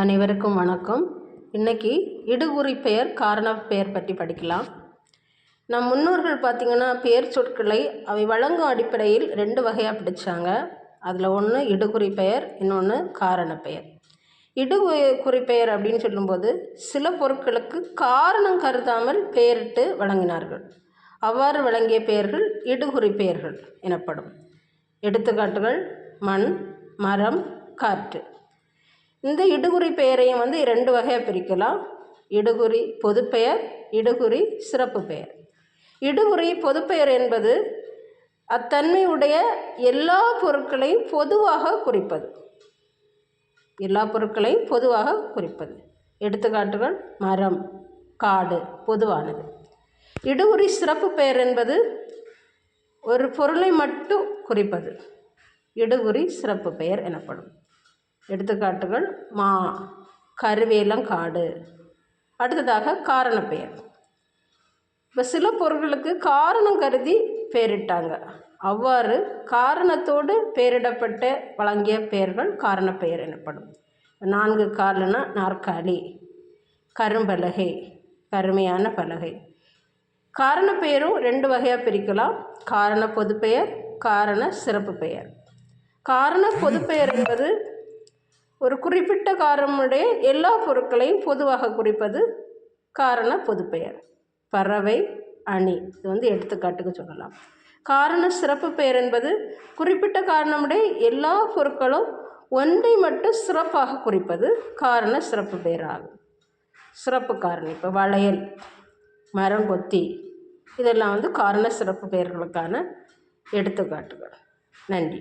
அனைவருக்கும் வணக்கம். இன்றைக்கி இடுகுறி பெயர் காரண பெயர் பற்றி படிக்கலாம். நம் முன்னோர்கள் பார்த்திங்கன்னா பெயர் சொற்களை அவை வழங்கும் அடிப்படையில் ரெண்டு வகையாக பிடிச்சாங்க. அதில் ஒன்று இடுகுறி பெயர் இன்னொன்று காரண பெயர். இடுகுறி பெயர் அப்படின்னு சொல்லும்போது சில பொருட்களுக்கு காரணம் கருதாமல் பெயரிட்டு வழங்கினார்கள். அவ்வாறு வழங்கிய பெயர்கள் இடுகுறி பெயர்கள் எனப்படும். எடுத்துக்காட்டுகள் மண் மரம் காற்று. இந்த இடுகுறி பெயரையும் வந்து ரெண்டு வகையாக பிரிக்கலாம். இடுகுறி பொதுப்பெயர் இடுகுறி சிறப்பு பெயர். இடுகுறி பொதுப்பெயர் என்பது அத்தன்மையுடைய எல்லா பொருட்களையும் பொதுவாக குறிப்பது. எல்லா பொருட்களையும் பொதுவாக குறிப்பது. எடுத்துக்காட்டுகள் மரம் காடு பொதுவானது. இடுகுறி சிறப்பு பெயர் என்பது ஒரு பொருளை மட்டும் குறிப்பது. இடுகுறி சிறப்பு பெயர் எனப்படும். எடுத்துக்காட்டுகள் மா கருவேலங்காடு. அடுத்ததாக காரணப்பெயர். இப்போ சில பொருட்களுக்கு காரணம் கருதி பெயரிட்டாங்க. அவ்வாறு காரணத்தோடு பெயரிடப்பட்டு வழங்கிய பெயர்கள் காரணப்பெயர் எனப்படும். நான்கு காலனா நாற்காலி கரும்பலகை கருமையான பலகை. காரணப்பெயரும் ரெண்டு வகையாக பிரிக்கலாம். காரண பொதுப்பெயர் காரண சிறப்பு பெயர். காரண பொதுப்பெயர் என்பது ஒரு குறிப்பிட்ட காரணமுடைய எல்லா பொருட்களையும் பொதுவாக குறிப்பது காரண பொதுப்பெயர். பறவை அணி இது வந்து எடுத்துக்காட்டுக்கு சொல்லலாம். காரண சிறப்பு பெயர் என்பது குறிப்பிட்ட காரணமுடைய எல்லா பொருட்களும் ஒன்றை மட்டும் சிறப்பாக குறிப்பது காரண சிறப்பு பெயர் ஆகும் சிறப்பு காரணம் இப்போ வளையல் மரங்கொத்தி இதெல்லாம் வந்து காரண சிறப்பு பெயர்களுக்கான எடுத்துக்காட்டுகள். நன்றி.